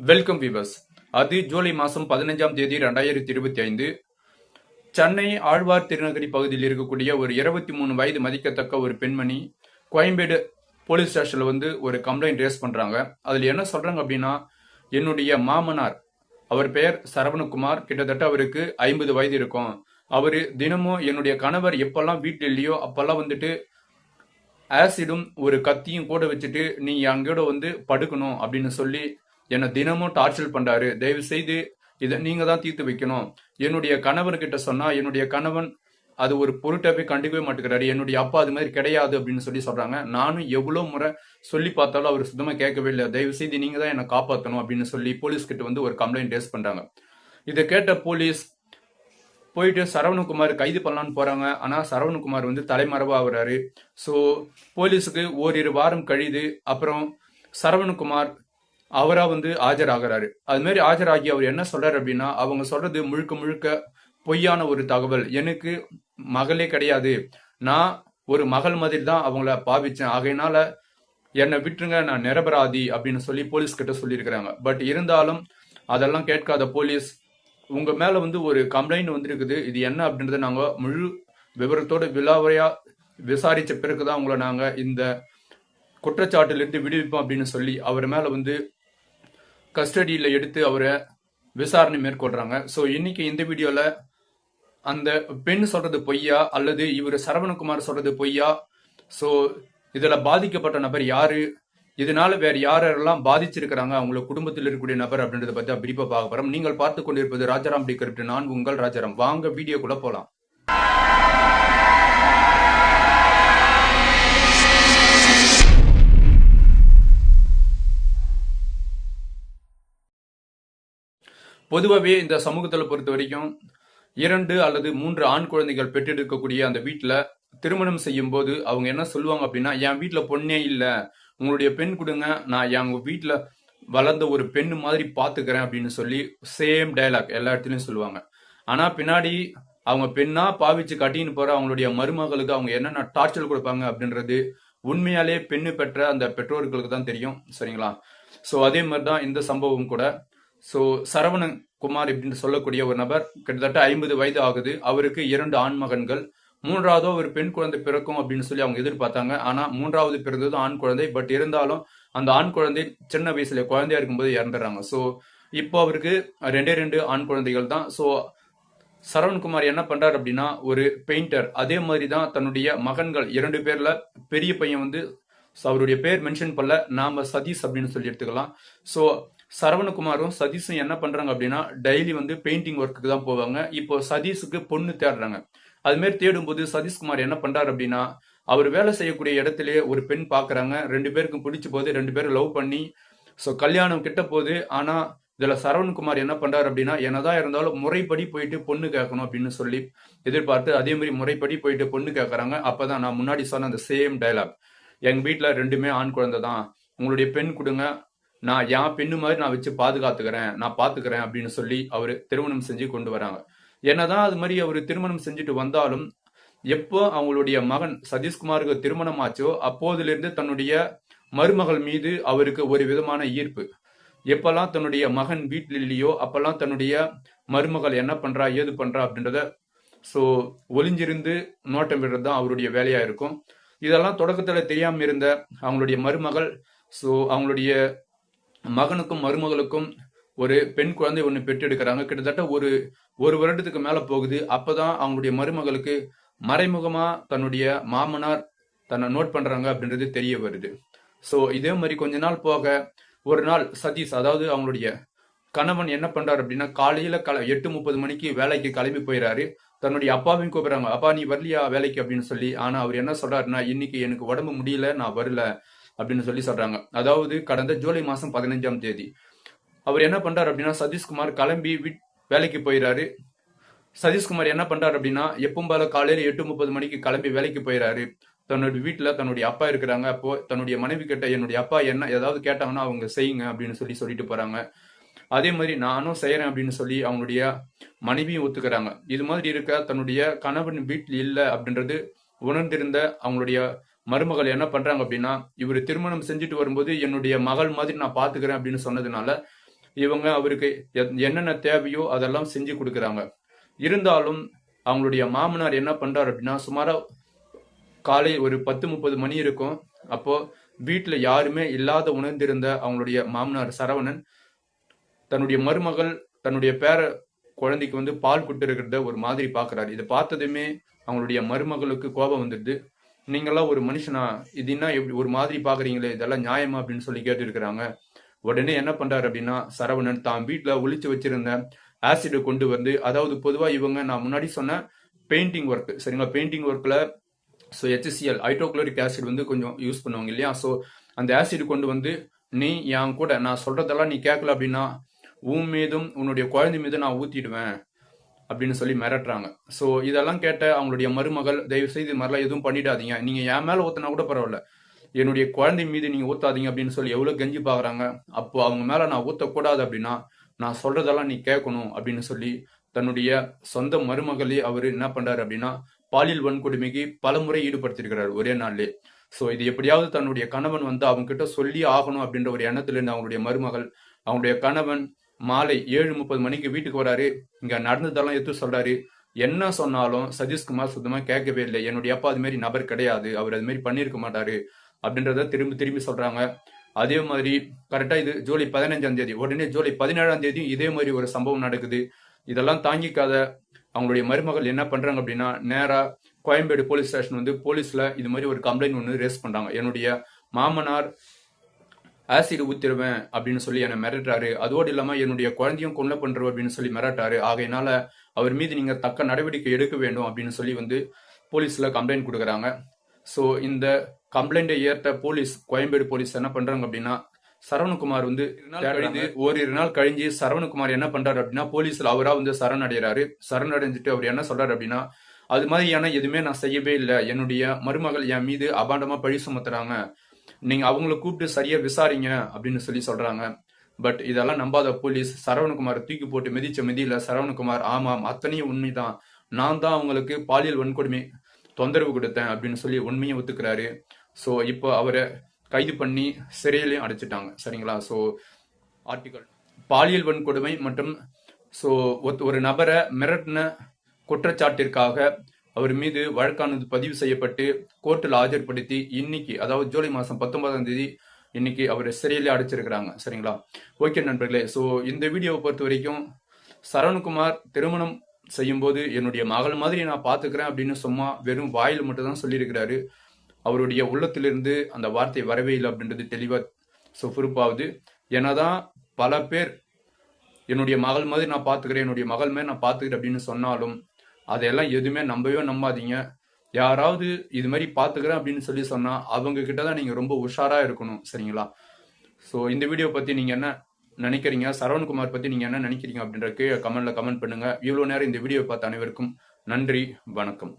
Welcome viewers அது ஜூலை மாதம் பதினஞ்சாம் தேதி ரெண்டாயிரத்தி இருபத்தி ஐந்து. சென்னை ஆழ்வார் திருநகரி பகுதியில் இருக்கக்கூடிய ஒரு இருபத்தி மூணு வயது மதிக்கத்தக்க ஒரு பெண்மணி கோயம்பேடு போலீஸ் ஸ்டேஷனில் வந்து ஒரு கம்ப்ளைண்ட் ரேஸ் பண்ணுறாங்க அதில் என்ன சொல்கிறாங்க அப்படின்னா என்னுடைய மாமனார் அவர் பெயர் சரவணகுமார் கிட்டத்தட்ட அவருக்கு ஐம்பது வயது இருக்கும். அவர் தினமும் என்னுடைய கணவர் எப்பெல்லாம் வீட்டில் இல்லையோ அப்பெல்லாம் வந்துட்டு ஆசிடும் ஒரு கத்தியும் கூட வச்சுட்டு நீ அங்கோட வந்து படுக்கணும் அப்படின்னு சொல்லி என்னை தினமும் டார்ச்சர் பண்றாரு. தயவு செய்து இதை நீங்க தான் தீர்த்து வைக்கணும். என்னுடைய கணவர்கிட்ட சொன்னா என்னுடைய கணவன் அது ஒரு பொருட்டாவே கண்டுக்கவே மாட்டேங்கிறாரு. என்னுடைய அப்பா அது மாதிரி கிடையாது அப்படின்னு சொல்லி சொல்றாங்க. நானும் எவ்வளவு முறை சொல்லி பார்த்தாலும் அவர் சுத்தமா கேட்கவே இல்லை. தயவு செய்து நீங்க தான் என்னை காப்பாற்றணும் அப்படின்னு சொல்லி போலீஸ் கிட்ட வந்து ஒரு கம்ப்ளைண்ட் ரேஸ் பண்றாங்க. இதை கேட்ட போலீஸ் போயிட்டு சரவணகுமார் கைது பண்ணலான்னு போறாங்க. ஆனா சரவணகுமார் வந்து தலைமறைவா ஆகுறாரு. ஸோ போலீஸுக்கு ஓரிரு வாரம் கழிது அப்புறம் சரவணகுமார் அவரா வந்து ஆஜராகிறாரு. அது மாதிரி ஆஜராகி அவர் என்ன சொல்றாரு அப்படின்னா அவங்க சொல்றது முழுக்க முழுக்க பொய்யான ஒரு தகவல். எனக்கு மகளே கிடையாது. நான் ஒரு மகள் மாதிரி தான் அவங்கள பாவிச்சேன். ஆகையினால என்னை விட்டுருங்க நான் நிரபராதி அப்படின்னு சொல்லி போலீஸ் கிட்ட சொல்லியிருக்கிறாங்க. பட் இருந்தாலும் அதெல்லாம் கேட்காத போலீஸ் உங்க மேல வந்து ஒரு கம்ப்ளைண்ட் வந்திருக்குது. இது என்ன அப்படின்றத நாங்க முழு விவரத்தோட விலாவரையா விசாரிச்ச பிறகுதான் உங்களை நாங்க இந்த குற்றச்சாட்டிலிருந்து விடுவிப்போம் அப்படின்னு சொல்லி அவர் மேல வந்து கஸ்டடியில் எடுத்து அவரை விசாரணை மேற்கொள்றாங்க. ஸோ இன்னைக்கு இந்த வீடியோல அந்த பெண் சொல்றது பொய்யா? அல்லது இவர் சரவணகுமார் சொல்றது பொய்யா? ஸோ இதில் பாதிக்கப்பட்ட நபர் யாரு? இதனால வேற யாரெல்லாம் பாதிச்சிருக்கிறாங்க? அவங்கள குடும்பத்தில் இருக்கக்கூடிய நபர் அப்படின்றத பத்தி பிரீப்பா பார்க்க போறோம். நீங்கள் பார்த்து கொண்டிருப்பது ராஜாராம் டி கருப்ட் நான் உங்கள் ராஜாராம். வாங்க வீடியோக்குள்ள போலாம். பொதுவாகவே இந்த சமூகத்தில் பொறுத்த வரைக்கும் இரண்டு அல்லது மூன்று ஆண் குழந்தைகள் பெற்றெடுக்கக்கூடிய அந்த வீட்டில் திருமணம் செய்யும் போது அவங்க என்ன சொல்லுவாங்க அப்படின்னா என் வீட்டில் பொண்ணே இல்லை. உங்களுடைய பெண் கொடுங்க. நான் என் வீட்டில் வளர்ந்த ஒரு பெண் மாதிரி பார்த்துக்கிறேன் அப்படின்னு சொல்லி சேம் டயலாக் எல்லா இடத்துலையும் சொல்லுவாங்க. ஆனால் பின்னாடி அவங்க பெண்ணா பாவிச்சு கட்டின்னு போற அவங்களுடைய மருமகளுக்கு அவங்க என்னென்ன டார்ச்சர் கொடுப்பாங்க அப்படின்றது உண்மையாலே பெண்ணு பெற்ற அந்த பெற்றோர்களுக்கு தான் தெரியும். சரிங்களா? ஸோ அதே மாதிரி தான் இந்த சம்பவம் கூட. ஸோ சரவணன் குமார் இப்படின்னு சொல்லக்கூடிய ஒரு நபர் கிட்டத்தட்ட ஐம்பது வயது ஆகுது. அவருக்கு இரண்டு ஆண் மகன்கள் மூன்றாவதோ ஒரு பெண் குழந்தை பிறக்கும் அப்படின்னு சொல்லி அவங்க எதிர்பார்த்தாங்க. ஆனா மூன்றாவது பிறந்தது ஆண் குழந்தை. பட் இருந்தாலும் அந்த ஆண் குழந்தை சின்ன வயசுல குழந்தையா இருக்கும்போது இறந்துடுறாங்க. ஸோ இப்போ அவருக்கு ரெண்டே ரெண்டு ஆண் குழந்தைகள் தான். ஸோ சரவண்குமார் என்ன பண்றாரு அப்படின்னா ஒரு பெயிண்டர் அதே மாதிரி தான் தன்னுடைய மகன்கள் இரண்டு பேர்ல பெரிய பையன் வந்து அவருடைய பேர் மென்ஷன் பண்ணல. நாம சதீஷ் அப்படின்னு சொல்லி எடுத்துக்கலாம். ஸோ சரவணகுமாரும் சதீஷும் என்ன பண்றாங்க அப்படின்னா டெய்லி வந்து பெயிண்டிங் ஒர்க்குக்கு தான் போவாங்க. இப்போ சதீஷுக்கு பொண்ணு தேடுறாங்க. அதுமாரி தேடும்போது சதீஷ்குமார் என்ன பண்றாரு அப்படின்னா அவர் வேலை செய்யக்கூடிய இடத்துலயே ஒரு பெண் பாக்குறாங்க. ரெண்டு பேருக்கும் பிடிச்ச போது ரெண்டு பேரும் லவ் பண்ணி ஸோ கல்யாணம் கிட்ட போகுது ஆனா இதுல சரவணகுமார் என்ன பண்றாரு அப்படின்னா என்னதான் இருந்தாலும் முறைப்படி போயிட்டு பொண்ணு கேட்கணும் அப்படின்னு சொல்லி எதிர்பார்த்து அதே மாதிரி முறைப்படி போயிட்டு பொண்ணு கேட்கறாங்க. அப்பதான் நான் முன்னாடி சொன்ன அந்த சேம் டைலாக் எங்க வீட்டுல ரெண்டுமே ஆண் குழந்தை தான் உங்களுடைய பெண் கொடுங்க. நான் என் பெண்ணு மாதிரி நான் வச்சு பாதுகாத்துக்கிறேன் நான் பாத்துக்கிறேன் அப்படின்னு சொல்லி அவர் திருமணம் செஞ்சு கொண்டு வராங்க. என்னதான் அது மாதிரி அவர் திருமணம் செஞ்சுட்டு வந்தாலும் எப்போ அவங்களுடைய மகன் சதீஷ்குமாருக்கு திருமணம் ஆச்சோ அப்போதிலிருந்து தன்னுடைய மருமகள் மீது அவருக்கு ஒரு விதமான ஈர்ப்பு. எப்பெல்லாம் தன்னுடைய மகன் வீட்டில் இல்லையோ அப்பெல்லாம் தன்னுடைய மருமகள் என்ன பண்றா ஏது பண்றா அப்படின்றத ஸோ ஒளிஞ்சிருந்து நோட்டம் விடுறது தான் அவருடைய வேலையா இருக்கும். இதெல்லாம் தொடக்கத்துல தெரியாம இருந்த அவங்களுடைய மருமகள் ஸோ அவங்களுடைய மகனுக்கும் மருமகளுக்கும் ஒரு பெண் குழந்தை ஒன்று பெற்றெடுக்கிறாங்க. கிட்டத்தட்ட ஒரு ஒரு வருடத்துக்கு மேல போகுது. அப்பதான் அவங்களுடைய மருமகளுக்கு மறைமுகமா தன்னுடைய மாமனார் தன்னை நோட் பண்றாங்க அப்படின்றது தெரிய வருது. ஸோ இதே மாதிரி கொஞ்ச நாள் போக ஒரு நாள் சதீஷ் அதாவது அவங்களுடைய கணவன் என்ன பண்றாரு அப்படின்னா காலையில கல எட்டு முப்பது மணிக்கு வேலைக்கு கிளம்பி போயிடாரு தன்னுடைய அப்பாவையும் கூப்பிடுறாங்க. அப்பா நீ வரலையா வேலைக்கு? அப்படின்னு சொல்லி. ஆனா அவர் என்ன சொல்றாருன்னா இன்னைக்கு எனக்கு உடம்பு முடியல நான் வரல. அப்படின்னு சொல்லி சொல்றாங்க. அதாவது கடந்த ஜூலை மாசம் பதினஞ்சாம் தேதி. அவர் என்ன பண்றாரு அப்படின்னா சதீஷ்குமார் கிளம்பி வீட் வேலைக்கு போயிறாரு. சதீஷ்குமார் என்ன பண்றாரு அப்படின்னா எப்பவும் போல காலையில எட்டு முப்பது மணிக்கு கிளம்பி வேலைக்கு போயிறாரு. தன்னுடைய வீட்டுல தன்னுடைய அப்பா இருக்கிறாங்க. அப்போ தன்னுடைய மனைவி கிட்ட என்னுடைய அப்பா என்ன ஏதாவது கேட்டாங்கன்னா அவங்க செய்யுங்க அப்படின்னு சொல்லி சொல்லிட்டு போறாங்க. அதே மாதிரி நானும் செய்யறேன் அப்படின்னு சொல்லி அவங்களுடைய மனைவியும் ஒத்துக்கிறாங்க. இது மாதிரி இருக்க தன்னுடைய கணவன் வீட்டில் இல்லை அப்படின்றது உணர்ந்திருந்த அவங்களுடைய மருமகள் என்ன பண்றாங்க அப்படின்னா இவர் திருமணம் செஞ்சுட்டு வரும்போது என்னுடைய மகள் மாதிரி நான் பாத்துக்கிறேன் அப்படின்னு சொன்னதுனால இவங்க அவருக்கு எத்- என்னென்ன தேவையோ அதெல்லாம் செஞ்சு கொடுக்குறாங்க. இருந்தாலும் அவங்களுடைய மாமனார் என்ன பண்றாரு அப்படின்னா சுமாரா காலை ஒரு பத்து முப்பது மணி இருக்கும். அப்போ வீட்டுல யாருமே இல்லாத உணர்ந்திருந்த அவங்களுடைய மாமனார் சரவணன் தன்னுடைய மருமகள் தன்னுடைய பேர குழந்தைக்கு வந்து பால் கொடுத்து இருக்கிறத ஒரு மாதிரி பாக்குறாரு. இதை பார்த்ததுமே அவங்களுடைய மருமகளுக்கு கோபம் வந்துடுது. நீங்களாம் ஒரு மனுஷனா? இது என்ன எப்படி ஒரு மாதிரி பாக்குறீங்களே? இதெல்லாம் நியாயமா அப்படின்னு சொல்லி கேட்டுருக்கிறாங்க. உடனே என்ன பண்றாரு அப்படின்னா சரவணன் தான் வீட்டுல ஒழிச்சு வச்சிருந்த ஆசிடை கொண்டு வந்து அதாவது பொதுவா இவங்க நான் முன்னாடி சொன்ன பெயிண்டிங் ஒர்க் சரிங்களா? பெயிண்டிங் ஒர்க்ல ஸோ ஹெச்சிஎல் ஹைட்ரோக்ளோரிக் ஆசிட் வந்து கொஞ்சம் யூஸ் பண்ணுவாங்க இல்லையா? ஸோ அந்த ஆசிட் கொண்டு வந்து நீ என் கூட நான் சொல்றதெல்லாம் நீ கேட்கல அப்படின்னா உன் மீதும் உன்னுடைய குழந்தை மீதும் நான் ஊத்திடுவேன். அப்படின்னு சொல்லி மிரட்டுறாங்க. ஸோ இதெல்லாம் கேட்ட அவங்களுடைய மருமகள் தயவு செய்து இது மாதிரிலாம் எதுவும் பண்ணிடாதீங்க. நீங்க என் மேல ஊத்தினா கூட பரவாயில்ல. என்னுடைய குழந்தை மீது நீங்க ஊத்தாதீங்க அப்படின்னு சொல்லி எவ்வளவு கெஞ்சி பாக்குறாங்க. அப்போ அவங்க மேல நான் ஊத்தக்கூடாது அப்படின்னா நான் சொல்றதெல்லாம் நீ கேட்கணும் அப்படின்னு சொல்லி தன்னுடைய சொந்த மருமகளே அவர் என்ன பண்றாரு அப்படின்னா பாலியல் வன்கொடுமைக்கு பலமுறை ஈடுபடுத்திருக்கிறார் ஒரே நாள்லே ஸோ இது எப்படியாவது தன்னுடைய கணவன் வந்து அவங்க கிட்ட சொல்லி ஆகணும் அப்படின்ற ஒரு எண்ணத்துல இருந்து அவங்களுடைய மருமகள் அவங்களுடைய கணவன் மாலை ஏழு முப்பது மணிக்கு வீட்டுக்கு வராரு. இங்க நடந்ததெல்லாம் எடுத்து சொல்றாரு. என்ன சொன்னாலும் சதீஷ்குமார் சுத்தமா கேட்கவே இல்லை. என்னுடைய அப்பா அது மாதிரி நபர் கிடையாது. அவர் அது மாதிரி பண்ணியிருக்க மாட்டாரு. அப்படின்றத திரும்பி திரும்பி சொல்றாங்க. அதே மாதிரி கரெக்டா இது ஜூலை பதினஞ்சாம் தேதி உடனே ஜூலை பதினேழாம் தேதியும் இதே மாதிரி ஒரு சம்பவம் நடக்குது. இதெல்லாம் தாங்கிக்காத அவங்களுடைய மருமகள் என்ன பண்றாங்க அப்படின்னா நேரா கோயம்பேடு போலீஸ் ஸ்டேஷன் வந்து போலீஸ்ல இது மாதிரி ஒரு கம்ப்ளைண்ட் ஒன்று ரேஸ் பண்றாங்க. என்னுடைய மாமனார் ஆசிட் ஊத்திடுவேன் அப்படின்னு சொல்லி என்னை மிரட்டுறாரு. அதோடு இல்லாம என்னுடைய குழந்தையும் கொல்ல பண்றோம் அப்படின்னு சொல்லி மிரட்டாரு. ஆகையினால அவர் மீது நீங்க தக்க நடவடிக்கை எடுக்க வேண்டும் அப்படின்னு சொல்லி வந்து போலீஸ்ல கம்ப்ளைண்ட் கொடுக்குறாங்க. ஸோ இந்த கம்ப்ளைண்ட்டை ஏற்ற போலீஸ் கோயம்பேடு போலீஸ் என்ன பண்றாங்க அப்படின்னா சரவணகுமார் வந்து கழிந்து ஓரிரு நாள் கழிஞ்சு சரவணகுமார் என்ன பண்றாரு அப்படின்னா போலீஸ்ல அவரா வந்து சரணடைகிறாரு. சரணடைஞ்சிட்டு அவர் என்ன சொல்றாரு அப்படின்னா அது மாதிரியான எதுவுமே நான் செய்யவே இல்லை. என்னுடைய மருமகள் என் மீது அபாண்டமா பழி சுமத்துறாங்க. நீங்க அவங்கள கூப்பிட்டு சரியா விசாரிங்க அப்படின்னு சொல்லி சொல்றாங்க. பட் இதெல்லாம் நம்பாத போலீஸ் சரவணகுமார் தூக்கி போட்டு மிதிச்ச மிதியில சரவணகுமார் ஆமாம் அத்தனையும் உண்மைதான். நான் தான் அவங்களுக்கு பாலியல் வன்கொடுமை தொந்தரவு கொடுத்தேன் அப்படின்னு சொல்லி உண்மையை ஒத்துக்கிறாரு. ஸோ இப்போ அவரை கைது பண்ணி சிறையிலையும் அடைச்சிட்டாங்க. சரிங்களா? ஸோ ஆர்டிகல் பாலியல் வன்கொடுமை மற்றும் ஸோ ஒரு நபரை மிரட்டின குற்றச்சாட்டிற்காக அவர் மீது வழக்கானது பதிவு செய்யப்பட்டு கோர்ட்டில் ஆஜர்படுத்தி இன்னைக்கு அதாவது ஜூலை மாதம் பத்தொன்பதாம் தேதி இன்னைக்கு அவர் சிறையிலே அடைச்சிருக்கிறாங்க. சரிங்களா? ஓகே நண்பர்களே ஸோ இந்த வீடியோவை பொறுத்த வரைக்கும் சரவணகுமார் திருமணம் செய்யும்போது என்னுடைய மகள் மாதிரி நான் பார்த்துக்கிறேன் அப்படின்னு சும்மா வெறும் வாயில் மட்டும் தான் சொல்லியிருக்கிறாரு. அவருடைய உள்ளத்திலிருந்து அந்த வார்த்தை வரவே இல்லை அப்படின்றது தெளிவாக ஸோ ஏன்னா என்னதான் பல பேர் என்னுடைய மகள் மாதிரி நான் பார்த்துக்கிறேன் என்னுடைய மகள் மாதிரி நான் பார்த்துக்கிறேன் அப்படின்னு சொன்னாலும் அதையெல்லாம் எதுவுமே நம்பவே நம்பாதீங்க. யாராவது இது மாதிரி பார்த்துக்கிறேன் அப்படின்னு சொல்லி சொன்னால் அவங்க கிட்ட தான் நீங்கள் ரொம்ப உஷாராக இருக்கணும் சரிங்களா? ஸோ இந்த வீடியோ பற்றி நீங்கள் என்ன நினைக்கிறீங்க? சரவண்குமார் பற்றி நீங்கள் என்ன நினைக்கிறீங்க அப்படின்ற கீழே கமெண்டில் கமெண்ட் பண்ணுங்கள் இவ்வளோ நேரம் இந்த வீடியோ பார்த்த அனைவருக்கும் நன்றி வணக்கம்.